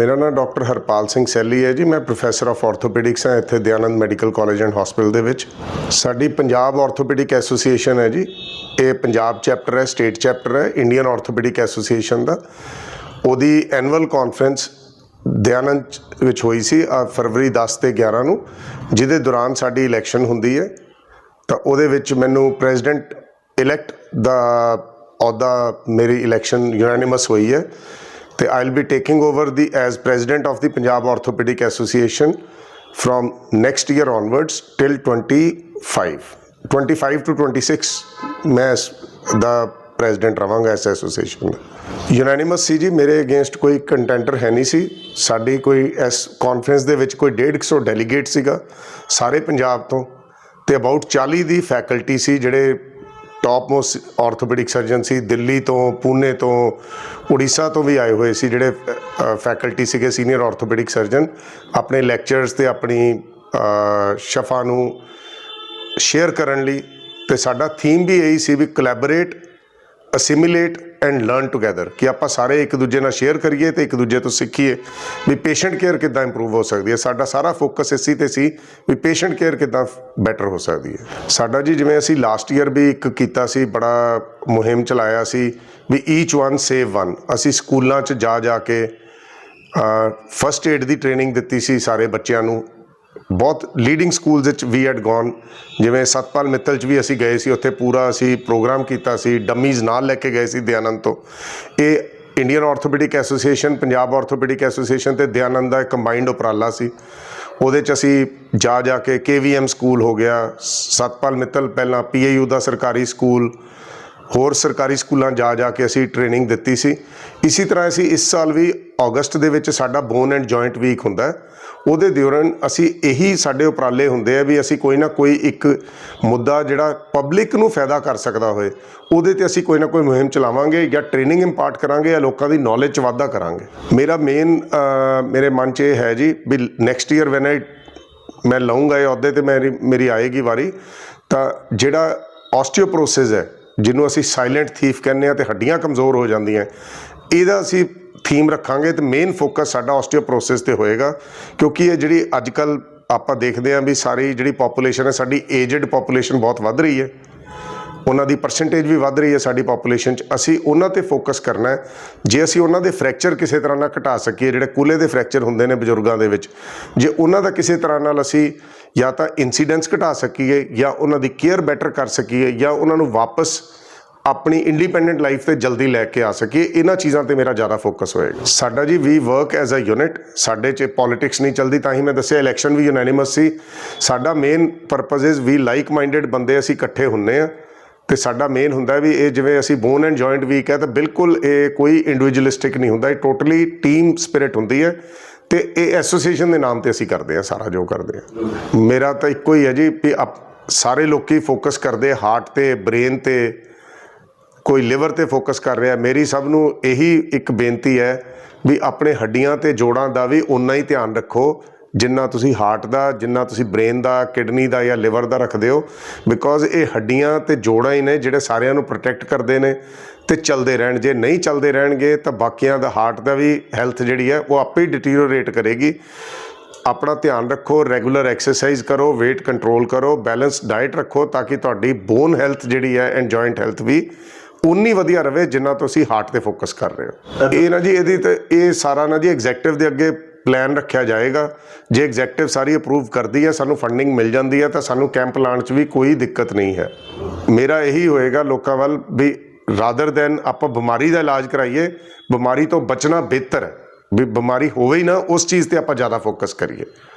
ਮੇਰਾ ਨਾਮ ਡਾਕਟਰ ਹਰਪਾਲ ਸਿੰਘ ਸੈਲੀ ਹੈ ਜੀ। ਮੈਂ ਪ੍ਰੋਫੈਸਰ ਆਫ ਆਰਥੋਪੈਡਿਕਸ ਹਾਂ ਇੱਥੇ Dayanand medical college and hospital ਦੇ ਵਿੱਚ। ਸਾਡੀ ਪੰਜਾਬ ਆਰਥੋਪੈਡਿਕ ਐਸੋਸੀਏਸ਼ਨ ਹੈ ਜੀ। ਇਹ ਪੰਜਾਬ ਚੈਪਟਰ ਹੈ, ਸਟੇਟ ਚੈਪਟਰ ਹੈ, ਇੰਡੀਅਨ ਆਰਥੋਪੈਡਿਕ ਐਸੋਸੀਏਸ਼ਨ ਦਾ। ਉਹਦੀ ਐਨੂਅਲ ਕਾਨਫਰੰਸ ਦਿਆਨੰਦ ਵਿੱਚ ਹੋਈ ਸੀ ਆਹ ਫਰਵਰੀ 10 ਤੇ 11 ਨੂੰ, ਜਿਹਦੇ ਦੌਰਾਨ ਸਾਡੀ ਇਲੈਕਸ਼ਨ ਹੁੰਦੀ ਹੈ। ਤਾਂ ਉਹਦੇ ਵਿੱਚ ਮੈਨੂੰ ਪ੍ਰੈਜ਼ੀਡੈਂਟ ਇਲੈਕਟ ਦਾ ਅਹੁਦਾ ਮੇਰੀ ਇਲੈਕਸ਼ਨ ਯੂਨੈਨਿਮਸ ਹੋਈ ਹੈ। ਤੇ I will be taking over the as president of the Punjab orthopaedic association from next year onwards till 25 25 to 26 ਮੈਂ ਦਾ ਪ੍ਰੈਜ਼ੀਡੈਂਟ ਰਵਾਂਗਾ ਇਸ ਐਸੋਸੀਏਸ਼ਨ ਦਾ ਯੂਨੈਨਿਮਸ ਸੀ ਜੀ ਮੇਰੇ ਅਗੇਂਸਟ ਕੋਈ ਕੰਟੈਂਟਰ ਹੈ ਨਹੀਂ ਸੀ ਸਾਡੀ ਕੋਈ ਇਸ ਕਾਨਫਰੰਸ ਦੇ ਵਿੱਚ ਕੋਈ 150 ਡੈਲੀਗੇਟ ਸੀਗਾ ਸਾਰੇ ਪੰਜਾਬ ਤੋਂ ਤੇ ਅਬਾਊਟ 40 ਦੀ ਫੈਕਲਟੀ ਸੀ ਜਿਹੜੇ ਟਾਪ ਮੋਸਟ ਆਰਥੋਪੈਡਿਕ ਸਰਜਨ ਸੀ, ਦਿੱਲੀ ਤੋਂ, ਪੂਨੇ ਤੋਂ, ਉੜੀਸਾ ਤੋਂ ਵੀ ਆਏ ਹੋਏ ਸੀ ਜਿਹੜੇ ਫੈਕਲਟੀ ਸੀਗੇ ਸੀਨੀਅਰ ਆਰਥੋਪੈਡਿਕ ਸਰਜਨ ਆਪਣੇ ਲੈਕਚਰਸ ਤੇ ਆਪਣੀ ਸ਼ਫਾ ਨੂੰ ਸ਼ੇਅਰ ਕਰਨ ਲਈ ਤੇ ਸਾਡਾ ਥੀਮ ਵੀ ਇਹੀ ਸੀ ਵੀ collaborate assimilate and learn together ਕਿ ਆਪਾਂ ਸਾਰੇ ਇੱਕ ਦੂਜੇ ਨਾਲ ਸ਼ੇਅਰ ਕਰੀਏ ਤੇ ਇੱਕ ਦੂਜੇ ਤੋਂ ਸਿੱਖੀਏ ਵੀ ਪੇਸ਼ੈਂਟ ਕੇਅਰ ਕਿੱਦਾਂ ਇੰਪਰੂਵ ਹੋ ਸਕਦੀ ਹੈ। ਸਾਡਾ ਸਾਰਾ ਫੋਕਸ ਇਸੇ ਤੇ ਸੀ ਵੀ ਪੇਸ਼ੈਂਟ ਕੇਅਰ ਕਿੱਦਾਂ ਬੈਟਰ ਹੋ ਸਕਦੀ ਹੈ। ਸਾਡਾ ਜੀ ਜਿਵੇਂ ਅਸੀਂ ਲਾਸਟ ਈਅਰ ਵੀ ਇੱਕ ਕੀਤਾ ਸੀ, ਬੜਾ ਮੁਹਿੰਮ ਚਲਾਇਆ ਸੀ ਵੀ ਈਚ ਵਨ ਸੇਵ ਵਨ ਅਸੀਂ ਸਕੂਲਾਂ 'ਚ ਜਾ ਜਾ ਕੇ ਫਸਟ ਏਡ ਦੀ ਟ੍ਰੇਨਿੰਗ ਦਿੱਤੀ ਸੀ ਸਾਰੇ ਬੱਚਿਆਂ ਨੂੰ। ਬਹੁਤ ਲੀਡਿੰਗ ਸਕੂਲਸ ਵਿੱਚ ਵੀ ਹੈਡ ਗੋਨ ਜਿਵੇਂ ਸਤਪਾਲ ਮਿੱਤਲ ਚ ਵੀ ਅਸੀਂ ਗਏ ਸੀ, ਉੱਥੇ ਪੂਰਾ ਅਸੀਂ ਪ੍ਰੋਗਰਾਮ ਕੀਤਾ ਸੀ ਡੰਮੀਜ਼ ਨਾਲ ਲੈ ਕੇ ਗਏ ਸੀ ਦਿਆਨੰਦ ਤੋਂ। ਇਹ Indian orthopaedic association Punjab orthopaedic association ਤੇ ਦਿਆਨੰਦ ਦਾ ਕੰਬਾਈਨਡ ਉਪਰਾਲਾ ਸੀ। ਉਹਦੇ ਚ ਅਸੀਂ ਜਾ ਜਾ ਕੇ ਕੇਵੀਐਮ ਸਕੂਲ ਹੋ ਗਿਆ, ਸਤਪਾਲ ਮਿੱਤਲ ਪਹਿਲਾਂ ਪੀਏਯੂ ਦਾ ਸਰਕਾਰੀ ਸਕੂਲ ਹੋਰ ਸਰਕਾਰੀ ਸਕੂਲਾਂ ਜਾ ਜਾ ਕੇ ਅਸੀਂ ਟ੍ਰੇਨਿੰਗ ਦਿੱਤੀ ਸੀ। ਇਸੇ ਤਰ੍ਹਾਂ ਅਸੀਂ ਇਸ ਸਾਲ ਵੀ ਅਗਸਤ ਦੇ ਵਿੱਚ ਸਾਡਾ ਬੋਨ ਐਂਡ ਜੁਆਇੰਟ ਵੀਕ ਹੁੰਦਾ ਉਹਦੇ ਦੌਰਾਨ ਅਸੀਂ ਇਹੀ ਸਾਡੇ ਉਪਰਾਲੇ ਹੁੰਦੇ ਆ ਵੀ ਅਸੀਂ ਕੋਈ ਨਾ ਕੋਈ ਇੱਕ ਮੁੱਦਾ ਜਿਹੜਾ ਪਬਲਿਕ ਨੂੰ ਫਾਇਦਾ ਕਰ ਸਕਦਾ ਹੋਏ, ਉਹਦੇ ਤੇ ਅਸੀਂ ਕੋਈ ਨਾ ਕੋਈ ਮੁਹਿੰਮ ਚਲਾਵਾਂਗੇ ਜਾਂ ਟ੍ਰੇਨਿੰਗ ਇੰਪਾਰਟ ਕਰਾਂਗੇ ਜਾਂ ਲੋਕਾਂ ਦੀ ਨੌਲੇਜ 'ਚ ਵਾਧਾ ਕਰਾਂਗੇ। ਮੇਰਾ ਮੇਨ ਮੇਰੇ ਮਨ 'ਚ ਇਹ ਹੈ ਜੀ ਵੀ ਨੈਕਸਟ ਈਅਰ ਵੈਨ ਆਈ ਮੈਂ ਲਵਾਂਗਾ ਇਹ ਅਹੁਦੇ ਤੇ ਮੇਰੀ ਮੇਰੀ ਆਏਗੀ ਵਾਰੀ, ਤਾਂ ਜਿਹੜਾ ਆਸਟੀਓਪਰੋਸਿਸ ਹੈ ਜਿਹਨੂੰ ਅਸੀਂ ਸਾਇਲੈਂਟ ਥੀਫ ਕਹਿੰਦੇ ਆ ਤੇ ਹੱਡੀਆਂ ਕਮਜ਼ੋਰ ਹੋ ਜਾਂਦੀਆਂ ਇਹਦਾ ਅਸੀਂ ਥੀਮ ਰੱਖਾਂਗੇ ਤੇ ਮੇਨ ਫੋਕਸ ਸਾਡਾ ਆਸਟੀਓਪਰੋਸਿਸ ਤੇ ਹੋਏਗਾ, ਕਿਉਂਕਿ ਇਹ ਜਿਹੜੀ ਅੱਜ ਕੱਲ ਆਪਾਂ ਦੇਖਦੇ ਆਂ ਵੀ ਸਾਰੀ ਜਿਹੜੀ ਪੋਪੂਲੇਸ਼ਨ ਹੈ, ਸਾਡੀ ਏਜਡ ਪੋਪੂਲੇਸ਼ਨ ਬਹੁਤ ਵੱਧ ਰਹੀ ਹੈ। ਉਹਨਾਂ ਦੀ ਪਰਸੈਂਟੇਜ ਵੀ ਵੱਧ ਰਹੀ ਹੈ ਸਾਡੀ ਪੋਪੂਲੇਸ਼ਨ 'ਚ। ਅਸੀਂ ਉਹਨਾਂ ਤੇ ਫੋਕਸ ਕਰਨਾ ਹੈ। ਜੇ ਅਸੀਂ ਉਹਨਾਂ ਦੇ ਫ੍ਰੈਕਚਰ ਕਿਸੇ ਤਰ੍ਹਾਂ ਨਾਲ ਘਟਾ ਸਕੀਏ, ਜਿਹੜੇ ਕੂਲੇ ਦੇ ਫ੍ਰੈਕਚਰ ਹੁੰਦੇ ਨੇ ਬਜ਼ੁਰਗਾਂ ਦੇ ਵਿੱਚ, ਜੇ ਉਹਨਾਂ ਦਾ ਕਿਸੇ ਤਰ੍ਹਾਂ ਨਾਲ ਅਸੀਂ ਜਾਂ ਤਾਂ ਇਨਸੀਡੈਂਸ ਘਟਾ ਸਕੀਏ ਜਾਂ ਉਹਨਾਂ ਦੀ ਕੇਅਰ ਬੈਟਰ ਕਰ ਸਕੀਏ ਜਾਂ ਉਹਨਾਂ ਨੂੰ ਵਾਪਸ ਆਪਣੀ ਇੰਡੀਪੈਂਡੈਂਟ ਲਾਈਫ ਤੇ ਜਲਦੀ ਲੈ ਕੇ ਆ ਸਕੀਏ, ਇਹਨਾਂ ਚੀਜ਼ਾਂ ਤੇ ਮੇਰਾ ਜ਼ਿਆਦਾ ਫੋਕਸ ਹੋਏਗਾ। ਸਾਡਾ ਜੀ we work as a unit ਸਾਡੇ 'ਚ ਪੋਲਿਟਿਕਸ ਨਹੀਂ ਚੱਲਦੀ, ਤਾਂ ਹੀ ਮੈਂ ਦੱਸਿਆ ਇਲੈਕਸ਼ਨ ਵੀ ਯੂਨੈਨਿਮਸ ਸੀ। ਸਾਡਾ main purpose is we like minded ਬੰਦੇ ਅਸੀਂ ਇਕੱਠੇ ਹੁੰਨੇ ਆ ਤੇ ਸਾਡਾ ਮੇਨ ਹੁੰਦਾ ਵੀ ਇਹ ਜਿਵੇਂ ਅਸੀਂ ਬੋਨ ਐਂਡ ਜੁਆਇੰਟ ਵੀਕ ਹੈ, ਤਾਂ ਬਿਲਕੁਲ ਇਹ ਕੋਈ ਇੰਡੀਵਿਜੂਅਲਿਸਟਿਕ ਨਹੀਂ ਹੁੰਦਾ। ਇਹ ਟੋਟਲੀ ਟੀਮ ਸਪਿਰਿਟ ਹੁੰਦੀ ਹੈ। ਤੇ ਇਹ ਐਸੋਸੀਏਸ਼ਨ ਦੇ ਨਾਮ ਤੇ ਅਸੀਂ ਕਰਦੇ ਆ ਸਾਰਾ ਜੋ ਕਰਦੇ ਆ ਮੇਰਾ ਤਾਂ ਇੱਕੋ ਹੀ ਹੈ ਜੀ ਵੀ ਆਪ- ਸਾਰੇ ਲੋਕੀ ਫੋਕਸ ਕਰਦੇ ਹਾਰਟ ਤੇ ਬ੍ਰੇਨ ਤੇ, ਕੋਈ ਲਿਵਰ ਤੇ ਫੋਕਸ ਕਰ ਰਿਹਾ। ਮੇਰੀ ਸਭ ਨੂੰ ਇਹੀ ਇੱਕ ਬੇਨਤੀ ਹੈ ਵੀ ਆਪਣੇ ਹੱਡੀਆਂ ਤੇ ਜੋੜਾਂ ਦਾ ਵੀ ਉਨਾ ਹੀ ਧਿਆਨ ਰੱਖੋ ਜਿੰਨਾ ਤੁਸੀਂ ਹਾਰਟ ਦਾ ਜਿੰਨਾ ਤੁਸੀਂ ਬ੍ਰੇਨ ਦਾ ਕਿਡਨੀ ਦਾ ਜਾਂ ਲਿਵਰ ਦਾ ਰੱਖਦੇ ਹੋ ਬਿਕੋਜ਼ ਇਹ ਹੱਡੀਆਂ ਤੇ ਜੋੜਾਂ ਹੀ ਨੇ ਜਿਹੜੇ ਸਾਰਿਆਂ ਨੂੰ ਪ੍ਰੋਟੈਕਟ ਕਰਦੇ ਨੇ ਤੇ ਚੱਲਦੇ ਰਹਿਣ। ਜੇ ਨਹੀਂ ਚੱਲਦੇ ਰਹਿਣਗੇ ਤਾਂ ਬਾਕੀਆਂ ਦਾ ਹਾਰਟ ਦਾ ਵੀ ਹੈਲਥ ਜਿਹੜੀ ਹੈ ਉਹ ਆਪੇ ਹੀ ਡਿਟੀਰੀਓਰੇਟ ਕਰੇਗੀ। ਆਪਣਾ ਧਿਆਨ ਰੱਖੋ ਰੈਗੂਲਰ ਐਕਸਰਸਾਈਜ਼ ਕਰੋ weight ਕੰਟਰੋਲ ਕਰੋ ਬੈਲੈਂਸ ਡਾਈਟ ਰੱਖੋ ਤਾਂ ਕਿ ਤੁਹਾਡੀ ਬੋਨ ਹੈਲਥ ਜਿਹੜੀ ਹੈ ਐਂਡ ਜੁਆਇੰਟ ਹੈਲਥ ਵੀ ਉਨੀ ਵਧੀਆ ਰਵੇ ਜਿੰਨਾ ਤੁਸੀਂ ਹਾਰਟ ਤੇ ਫੋਕਸ ਕਰ ਰਹੇ ਹੋ। ਇਹ ਨਾ ਜੀ ਇਹਦੀ ਤੇ ਇਹ ਸਾਰਾ ਨਾ ਜੀ ਐਗਜ਼ੈਕਟਿਵ ਦੇ ਅੱਗੇ ਪਲਾਨ ਰੱਖਿਆ ਜਾਏਗਾ। ਜੇ ਐਗਜ਼ੈਕਟਿਵ ਸਾਰੀ ਅਪਰੂਵ ਕਰਦੀ ਹੈ, ਸਾਨੂੰ ਫੰਡਿੰਗ ਮਿਲ ਜਾਂਦੀ ਹੈ, ਤਾਂ ਸਾਨੂੰ ਕੈਂਪ ਲਾਉਣ 'ਚ ਵੀ ਕੋਈ ਦਿੱਕਤ ਨਹੀਂ ਹੈ। ਮੇਰਾ ਇਹੀ ਹੋਏਗਾ ਲੋਕਾਂ ਵੱਲ ਵੀ ਰਾਦਰ ਦੈਨ ਆਪਾਂ ਬਿਮਾਰੀ ਦਾ ਇਲਾਜ ਕਰਾਈਏ, ਬਿਮਾਰੀ ਤੋਂ ਬਚਣਾ ਬਿਹਤਰ ਹੈ। ਵੀ ਬਿਮਾਰੀ ਹੋਵੇ ਹੀ ਨਾ, ਉਸ ਚੀਜ਼ ਤੇ ਆਪਾਂ ਜ਼ਿਆਦਾ ਫੋਕਸ ਕਰੀਏ।